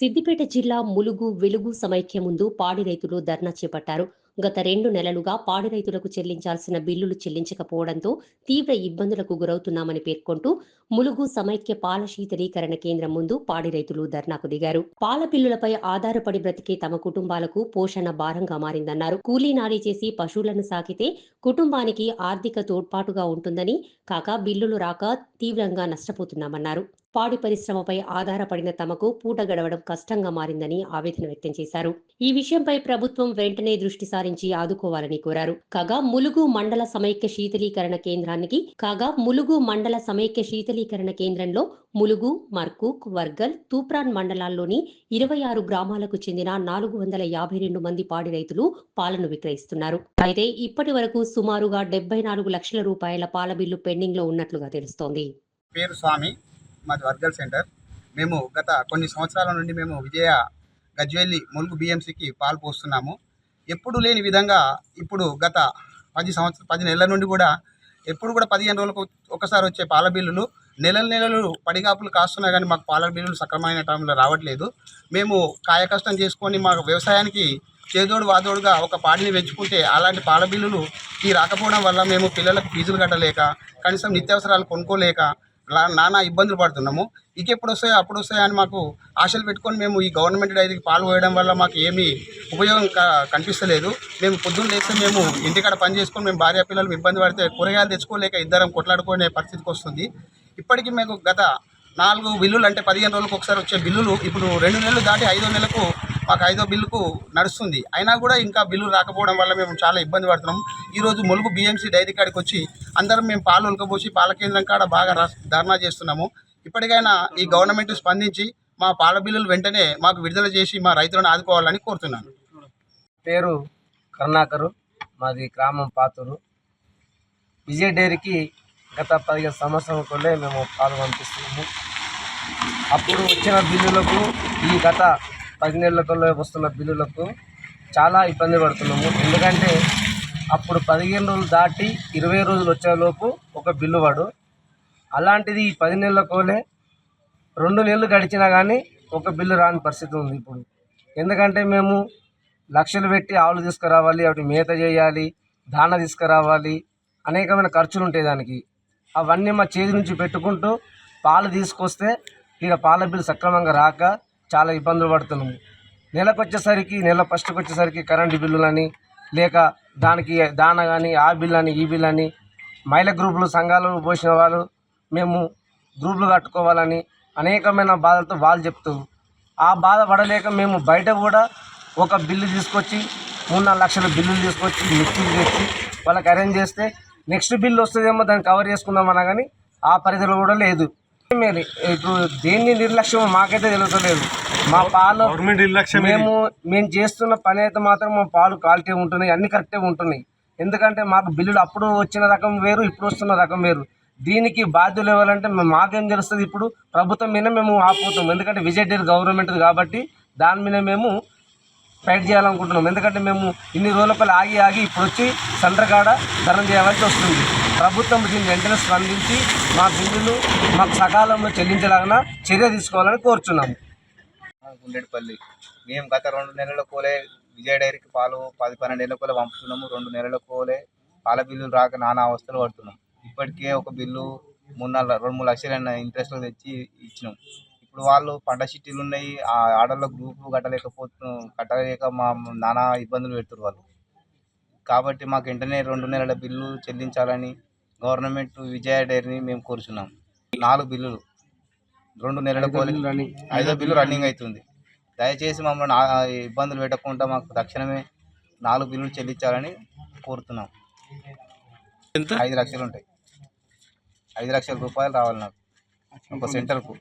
సిద్దిపేట జిల్లా ములుగు వెలుగు సమైక్య ముందు పాడి రైతులు ధర్నా చేపట్టారు. గత రెండు నెలలుగా పాడి రైతులకు చెల్లించాల్సిన బిల్లులు చెల్లించకపోవడంతో తీవ్ర ఇబ్బందులకు గురవుతున్నామని పేర్కొంటూ ములుగు సమైక్య పాల శీతలీకరణ కేంద్రం ముందు పాడి రైతులు ధర్నాకు దిగారు. పాల బిల్లులపై ఆధారపడి బ్రతికే తమ కుటుంబాలకు పోషణ భారంగా మారిందన్నారు. కూలీనాడీ చేసి పశువులను సాకితే కుటుంబానికి ఆర్థిక తోడ్పాటుగా ఉంటుందని కాక బిల్లులు రాక తీవ్రంగా నష్టపోతున్నామన్నారు. పాడి పరిశ్రమపై ఆధారపడిన తమకు పూట గడవడం కష్టంగా మారిందని ఆవేదన వ్యక్తం చేశారు. ఈ విషయంపై ప్రభుత్వం వెంటనే దృష్టి సారించి ఆదుకోవాలని కోరారు. కాగా ములుగు మండల సమైక్య శీతలీకరణ కేంద్రానికి కాగా ములుగు మండల సమైక్య శీతలీకరణ కేంద్రంలో ములుగు మర్కూక్ వర్గల్ తూప్రాన్ మండలాల్లోని ఇరవై ఆరు గ్రామాలకు చెందిన నాలుగు వందల యాభై రెండు మంది పాడి రైతులు పాలను విక్రయిస్తున్నారు. అయితే ఇప్పటి వరకు సుమారుగా డెబ్బై నాలుగు లక్షల రూపాయల పాల బిల్లు పెండింగ్లో ఉన్నట్లుగా తెలుస్తోంది. పేరు స్వామి. మాది వర్గల్ సెంటర్. మేము గత కొన్ని సంవత్సరాల నుండి మేము విజయ గజ్వేలి ములుగు బిఎంసికి పాలు పోస్తున్నాము. ఎప్పుడు లేని విధంగా ఇప్పుడు గత పది సంవత్సరం పది నెలల నుండి కూడా ఎప్పుడు కూడా పదిహేను రోజులకు ఒకసారి వచ్చే పాల బిల్లులు నెలల నెలలు పడిగాపులు కాస్తున్నా కానీ మాకు పాల బిల్లులు సక్రమైన టైంలో రావట్లేదు. మేము కాయకష్టం చేసుకొని మా వ్యవసాయానికి చేదోడు వాదోడుగా ఒక పాడిని పెంచుకుంటే అలాంటి పాల బిల్లులు ఈ రాకపోవడం వల్ల మేము పిల్లలకు ఫీజులు కట్టలేక కనీసం నిత్యావసరాలు కొనుక్కోలేక నానా ఇబ్బందులు పడుతున్నాము. ఇక ఎప్పుడు వస్తాయో అప్పుడు వస్తాయో అని మాకు ఆశలు పెట్టుకొని మేము ఈ గవర్నమెంట్ డైరీకి పాలు పోయడం వల్ల మాకు ఏమీ ఉపయోగం కనిపిస్తలేదు. మేము పొద్దున్న లేస్తే మేము ఇంటికాడ పని చేసుకొని మేము భార్య పిల్లలు ఇబ్బంది పడితే కూరగాయలు తెచ్చుకోలేక ఇద్దరం కొట్లాడుకునే పరిస్థితికి వస్తుంది. ఇప్పటికీ మేము గత నాలుగు బిల్లులు అంటే పదిహేను రోజులకు ఒకసారి వచ్చే బిల్లులు ఇప్పుడు రెండు నెలలు దాటి ఐదో నెలకు మాకు ఐదో బిల్లుకు నడుస్తుంది. అయినా కూడా ఇంకా బిల్లు రాకపోవడం వల్ల మేము చాలా ఇబ్బంది పడుతున్నాం. ఈరోజు ములుగు బిఎంసీ డైరీ కాడికి వచ్చి అందరం మేము పాలు ఉలకబోసి పాల కేంద్రం కాడ బాగా ధర్నా చేస్తున్నాము. ఇప్పటికైనా ఈ గవర్నమెంట్ స్పందించి మా పాల బిల్లులు వెంటనే మాకు విడుదల చేసి మా రైతులను ఆదుకోవాలని కోరుతున్నాను. పేరు కరుణాకరు మాది గ్రామం పాతూరు. విజయ డైరీకి గత పదిహేను సంవత్సరం కొల్లే మేము పాలు పంపిస్తున్నాము. అప్పుడు వచ్చిన బిల్లులకు ఈ గత పది నెలల వస్తున్న బిల్లులకు చాలా ఇబ్బంది పడుతున్నాము. ఎందుకంటే అప్పుడు పదిహేను రోజులు దాటి ఇరవై రోజులు వచ్చేలోపు ఒక బిల్లు వాడు. అలాంటిది ఈ పది నెలల కోలే రెండు నెలలు గడిచినా కానీ ఒక బిల్లు రాని పరిస్థితి ఉంది ఇప్పుడు. ఎందుకంటే మేము లక్షలు పెట్టి ఆవులు తీసుకురావాలి అవి మేత చేయాలి దాన తీసుకురావాలి అనేకమైన ఖర్చులు ఉంటాయి దానికి. అవన్నీ మా చేతి నుంచి పెట్టుకుంటూ పాలు తీసుకొస్తే ఇక పాల బిల్లు సక్రమంగా రాక చాలా ఇబ్బందులు పడుతున్నాము. నెలకు వచ్చేసరికి నెల ఫస్ట్కి వచ్చేసరికి కరెంటు బిల్లులని లేక దానికి దాన కానీ ఆ బిల్ అని ఈ బిల్ అని మహిళా గ్రూపులు సంఘాలు పోసిన వాళ్ళు మేము గ్రూపులు కట్టుకోవాలని అనేకమైన బాధలతో వాళ్ళు చెప్తూ ఆ బాధ పడలేక మేము బయట కూడా ఒక బిల్లు తీసుకొచ్చి మూడు నాలుగు లక్షల బిల్లులు తీసుకొచ్చి మిక్సీలు తెచ్చి వాళ్ళకి అరేంజ్ చేస్తే నెక్స్ట్ బిల్లు వస్తుందేమో దాన్ని కవర్ చేసుకుందామన్నా కానీ ఆ పరిధిలో కూడా లేదు. మరి ఇప్పుడు దేన్ని నిర్లక్ష్యం మాకైతే తెలుసలేదు మా పాలు నిర్లక్ష్యం. మేము మేము చేస్తున్న పని అయితే మాత్రం మా పాలు క్వాలిటీ ఉంటున్నాయి అన్ని కరెక్టే ఉంటున్నాయి. ఎందుకంటే మాకు బిల్లులు అప్పుడు వచ్చిన రకం వేరు ఇప్పుడు వస్తున్న రకం వేరు. దీనికి బాధ్యులు మేము- మాకేం తెలుస్తుంది ఇప్పుడు ప్రభుత్వం మీద మేము ఆపుతాం. ఎందుకంటే విజయ్ డైరీ గవర్నమెంట్ కాబట్టి దాని మీద మేము ఫైట్ చేయాలనుకుంటున్నాం. ఎందుకంటే మేము ఇన్ని రోజులపై ఆగి ఆగి ఇప్పుడు వచ్చి సండ్రగాడ కాడ చేయవలసి వస్తుంది. ప్రభుత్వం దీన్ని వెంటనే స్పందించి మా బిల్లులు మాకు సకాలంలో చెల్లించలాగిన చర్య తీసుకోవాలని కోరుచున్నాము. గుండెడిపల్లి. మేము గత రెండు నెలల కోలే విజయ డైరీకి పాలు పది పన్నెండు నెలల కోలే పంపుతున్నాము. రెండు నెలల కోలే పాల బిల్లులు రాక నానా అవస్థలు పడుతున్నాం. ఇప్పటికే ఒక బిల్లు మూడు నాలుగు రెండు మూడు లక్షలైన ఇంట్రెస్ట్ తెచ్చి ఇచ్చినాం. ఇప్పుడు వాళ్ళు పంట చిట్టీలు ఉన్నాయి ఆ ఆర్డర్లో గ్రూపులు కట్టలేకపోతు కట్టలేక మా నానా ఇబ్బందులు పెడుతున్నారు వాళ్ళు. కాబట్టి మాకు వెంటనే రెండు నెలల బిల్లు చెల్లించాలని గవర్నమెంట్ విజయ డైరీని మేము కోరుచున్నాం. నాలుగు బిల్లులు. రెండు నెలల కోలే ఐదో బిల్లు రన్నింగ్ అవుతుంది దయచేసి మమ్మల్ని ఆ ఇబ్బందులు పెట్టకుండా మాకు తక్షణమే నాలుగు బిల్లులు చెల్లించాలని కోరుతున్నాం. ఐదు లక్షలు ఉంటాయి. ఐదు లక్షల రూపాయలు రావాలి నాకు. ఒక సెంటర్కు.